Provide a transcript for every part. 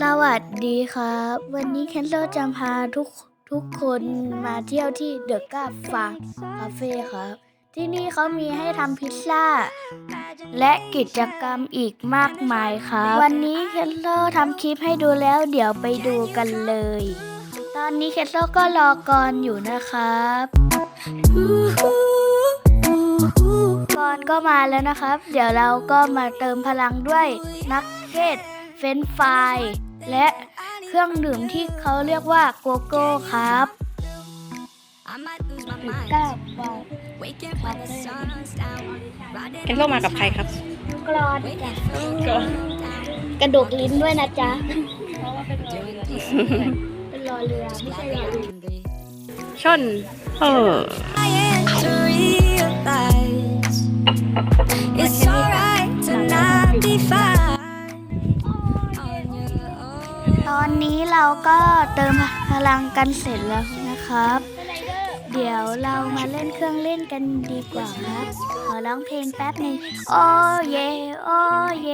สวัสดีครับ วันนี้เคนโซจะพาทุกทุกคนมาเที่ยวที่เดอะกาฟาร์คาเฟ่ครับ ที่นี่เขามีให้ทำพิซซ่า และกิจกรรมอีกมากมายครับ วันนี้เคนโซทำคลิปให้ดูแล้วเดี๋ยวไปดูกันเลย ตอนนี้เคนโซก็รอกอนอยู่นะครับกอนก็มาแล้วนะครับ เดี๋ยวเราก็มาเติมพลังด้วยนักเก็ต เฟรนช์ฟรายและเครื่องดื่มที่เขาเรียกว่าโกโก้ครับก้าบอลเคนโซมากับใครครับ กรอนจ้ะกระดกลิ้นด้วยนะจ๊ะเป็นรอเรือไม่ใช่รอลิงชนเออ นนี้เราก็เติมพลังกันเสร็จแล้วนะครับ เดี๋ยวเรามาเล่นเครื่องเล่นกันดีกว่าครับ ขอร้องเพลงแป๊บหนึ่งโอ้เย โอ้เย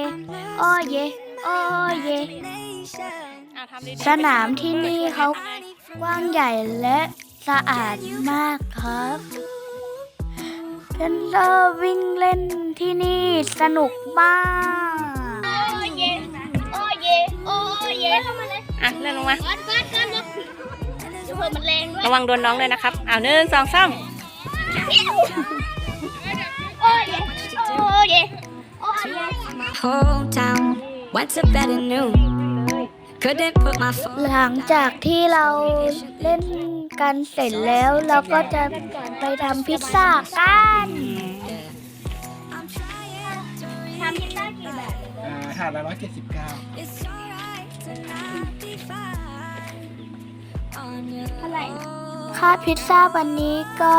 โอ้เย โอ้เย สนามที่นี่เขากว้างใหญ่และสะอาดมากครับเพนเลอร์วิ่งเล่นที่นี่สนุกมาก โอ้เย โอ้เย โอ้เยเข้ามาเลย อะเลื่อนลงมาก้อนก้อนก้อนเดี๋ยวเพิ่มมันแรงด้วยระวังโดนน้องเลยนะครับอ้าวหนึ่งสองสามโอ้เยโอ้เยโอ้เย My hometown went to bed at noon. Couldn't put my phone หลังจากที่เราเล่นกันเสร็จแล้วเราก็จะไปทำพิซซ่ากัน I'm trying to ทำพิซซ่ากี่แบบอ่าถาดละร้อยเจ็ดสิบเก้า It's alright เท่าไหร่ own. ค่าพิซซ่าวันนี้ก็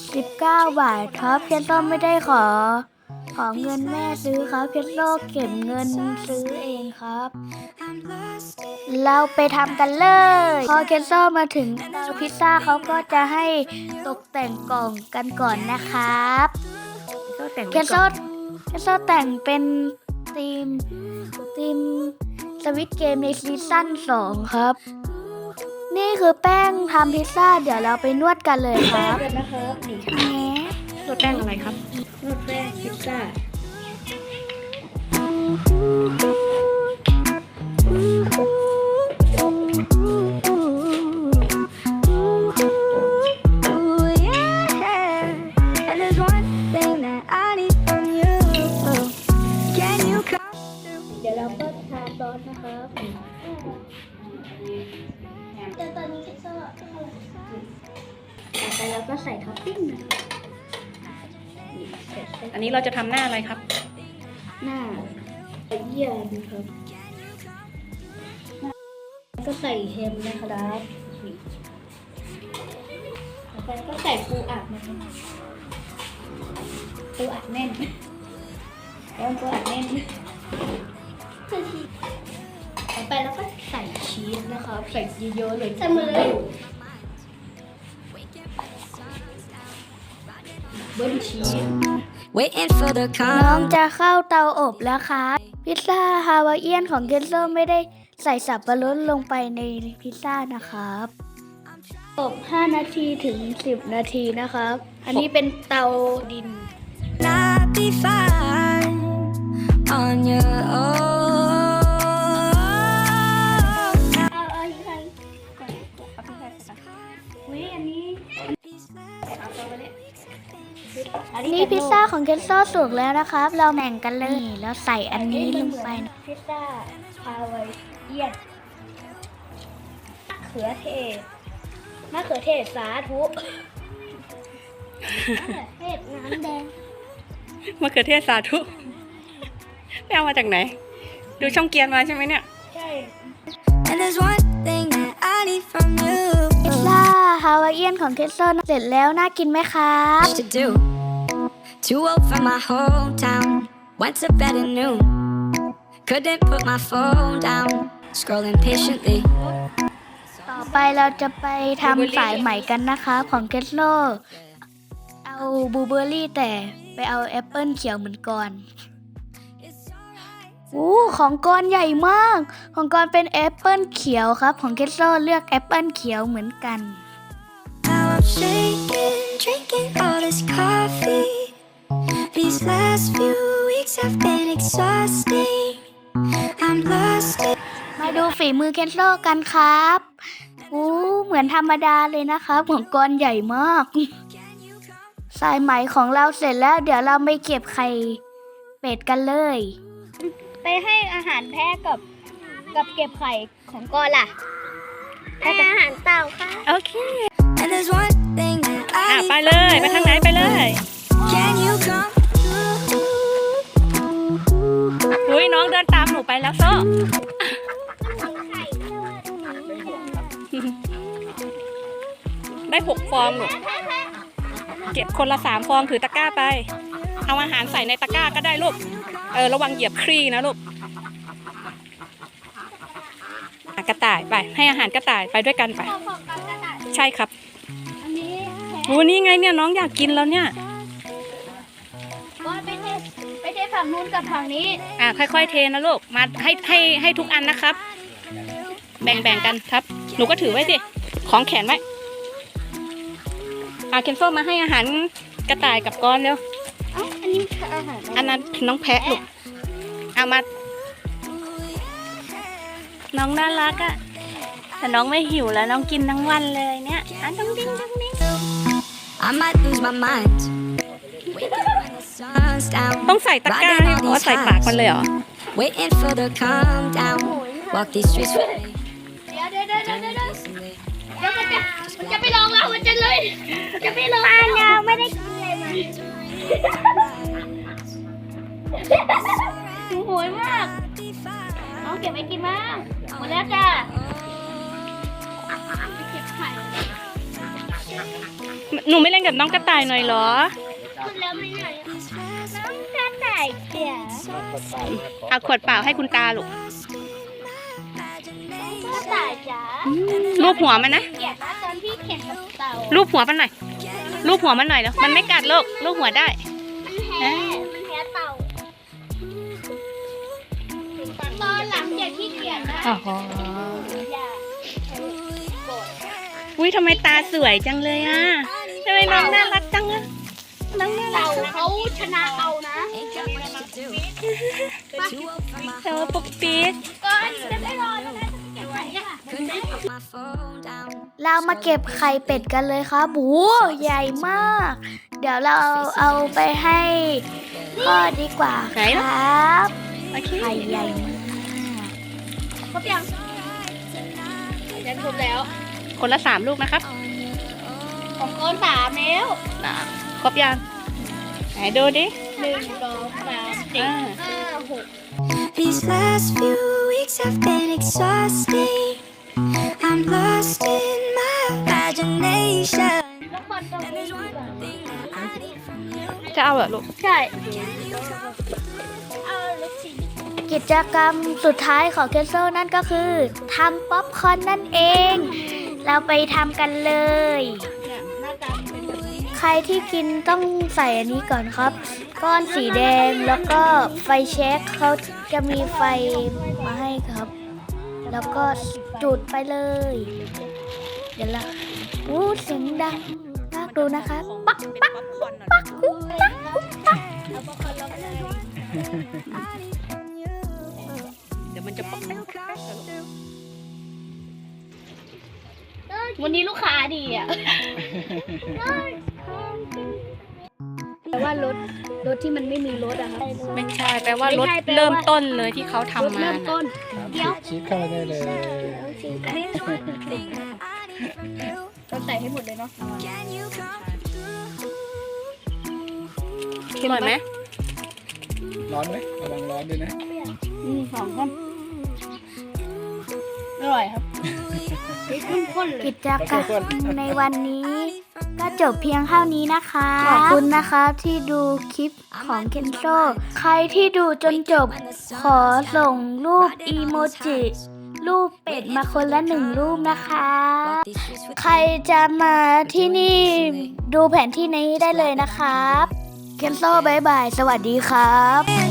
179บาทครับ เพียนโตไม่ได้ขอ ขอเงินแม่ซื้อครับ เพียนโตเก็บเงินซื้อเองครับ I'm lost เราไปทำกันเลย พอเคนโซมาถึงเตาพิซซ่าเขาก็จะให้ตกแต่งกล่องกันก่อนนะครับก็แต่งเคนโซเคนโซแต่งเป็น ทีมทีมสวิตเกมในซีซั่น2ครับ นี่คือแป้งทำพิซซ่า เดี๋ยวเราไปนวดกันเลยครับนะครับนี่แหมตัวแป้งอะไรครับนวดแป้งพิซซ่า Ooh, อไปเราก็ใส่ท็อปปิ้งนะครับนี่เสร็จแล้วอันนี้เราจะทำหน้าอะไรครับ หน้าเยี่ยมครับแล้วก็ใส่เฮมนะครับนี่ต่อไปก็ใส่ปูอัดนะครับปูอัดแน่นแล้วปูอัดแน่นต่อไปแล้วก็ใส่ชีสนะครับ ใส่เยอะๆเลย ใส่มือเลย บิ้ลชีส Waiting for the น้อง come. จะเข้าเตาอบแล้วครับพิซซ่าฮาวายเอียนของเกนโซไม่ได้ใส่สับปะรดลงไปในพิซซ่านะครับ อบ 5 นาทีถึง 10 นาทีนะครับ อันนี้เป็นเตาดิน Not be fine on your own. อันนี้พิซซ่าของเกนโซสุกแล้วนะครับ เราแบ่งกันเลยแล้วใส่อันนี้ลงไปพิซซ่าฮาวายเอียนมะเขือเทศมะเขือเทศสาธุมะเขือเทศน้ำแดงมะเขือเทศสาธุไปเอามาจากไหน ดูช่องเกียร์มาใช่ไหมเนี่ย ใช่ And there's one thing that I need from you. พิซซ่าฮาวายเอียนของเกนโซเสร็จแล้วน่ากินไหมครับ To do. Too old for my hometown. Went to bed at noon. Couldn't put my phone down. Scrolling patiently. ต่อไปเราจะไปทำสายใหม่กันนะคะของเกสโลเอาบลูเบอร์รี่แต่ไปเอาแอปเปิลเขียวเหมือนก่อนอู้ของกรใหญ่มาก ของกรเป็นแอปเปิลเขียวครับ ของเคสโซเลือกแอปเปิลเขียวเหมือนกัน Now I'm shaking, drinking all this coffee. These last few weeks have been exhausting. I'm lost in มาดูฝีมือเคนโซกันครับอู้เหมือนธรรมดาเลยนะครับของกรใหญ่มาก สายไหมของเราเสร็จแล้ว เดี๋ยวเราไปเก็บไข่เป็ดกันเลย ไปให้อาหารแพะกับกับเก็บไข่ของกรล่ะ ให้อาหารเต่าค่ะ โอเค And there's one thing that อะ I ไปเลย ไปทางไหน แล้วโซ่ได้หกฟองหนูเก็บคนละสามฟองถือตะกร้าไป เอาอาหารใส่ในตะกร้าก็ได้ลูก เออ ระวังเหยียบครีนะลูกกระต่ายไป ให้อาหารกระต่ายไปด้วยกันไป ใช่ครับโอ้นี่ไงเนี่ยน้องอยากกินแล้วเนี่ย ฝั่งนู้นกับฝั่งนี้ อะค่อย ๆ เทนะลูก มาให้ให้ให้ทุกอันนะครับ แบ่งๆกันครับ หนูก็ถือไว้สิ ของแขนไว้อาเคนโซมาให้อาหารกระต่ายกับก้อนเร็ว เอ้าอันนี้คืออาหาร อันนั้นน้องแพะลูกเอามา น้องน่ารักอะแต่น้องไม่หิวแล้วน้องกินทั้งวันเลยเนี่ยอะต้องดิ้งต้องดิ้ง I might lose my mind. Waking up when the sun's down. ต้องใส่ตะกร้าให้อ๋อใส่ปากมันเลยเหรอ Waiting for the calm down. Walk these streets with me. เดี๋ยวเดี๋ยวเดี๋ยวเดี๋ยวเดี๋ยวเดี๋ยวมันจะมันจะไปลองเรามันจะเลยมันจะไปลองป้าเราไม่ได้กินเลยมันโหยมากน้องเก็บไว้กินบ้างหมดแล้วจ้ะเก็บไข่หนูไม่เล่นกับน้องกระต่ายหน่อยเหรอ กระต่ายเจ๋อเอาขวดเปล่าให้คุณตาลูกกระต่ายจ๋ารูปหัวมันนะเกลียดนะตอนที่เข็นกับเต่ารูปหัวมันหน่อยรูปหัวมันหน่อยแล้วมันไม่กัดลูกรูปหัวได้มันแพ้มันแพ้เต่าตอนหลังอย่าขี้เกียจนะอ๋ออย่าอุ้ยทำไมตาสวยจังเลยอะทำไมน้องน่ารักจังอะน้องน่ารัเต่ากเขาชนะเอานะ เธอปุ๊กปี๊ดก็จะไม่รอแล้วนะเก็บไว้ค่ะ couldn't put my phone down. เรามาเก็บไข่เป็ดกันเลยครับบูใหญ่มาก เดี๋ยวเราเอาไปให้พ่อดีกว่าครับโอเคไข่ใหญ่มากครบยังฉันครบแล้ว คนละสามลูกนะครับของก้นสามแล้วอะครบยังไหนดูดิ หนึ่งสองสามสี่อ่าห้าหก These last few weeks have been exhausting. I'm lost in my imagination. แล้วคนต้อง And there's one thing that I need from you. จะเอาเหรอลูก ใช่กิจกรรมสุดท้ายของเคสโซนั่นก็คือทำป๊อปคอร์นนั่นเอง เราไปทำกันเลยใครที่กินต้องใส่อันนี้ก่อนครับ ก้อนสีแดงแล้วก็ไฟแช็คเขาจะมีไฟมาให้ครับ แล้วก็จุดไปเลย เดี๋ยวละอู้เสียงดังมากดูนะคะ ปักปักปั๊กปั๊กปักเดี๋ยวมันจะป๊อกแป๊กป๊อกแป๊กเหรอลูกวันนี้ลูกค้าดีอะแต่ว่ารถ รถที่มันไม่มีรถอะครับไม่ใช่แปลว่ารถไม่ใช่แปลว่าเริ่มต้นเลยที่เขารถทำมาเริ่มน่ะต้นเดี๋ยวชีสเข้าไปได้เลยเราใส่ให้หมดเลยเนาะ Can you come อร่อยไหมร้อนไหมระวังร้อนด้วยนะอืมหอมครับอร่อยครับกิจกรรมในวันนี้ ก็จบเพียงเท่านี้นะคะ ขอบคุณนะคะที่ดูคลิปของเคนโซใครที่ดูจนจบ ขอส่งรูปอีโมจิรูปเป็ดมาคนละหนึ่งรูปนะคะ walk these streets with ใครจะมาที่นี่ดูแผนที่นี้ได้เลยนะครับ เคนโซบายบาย สวัสดีครับ me?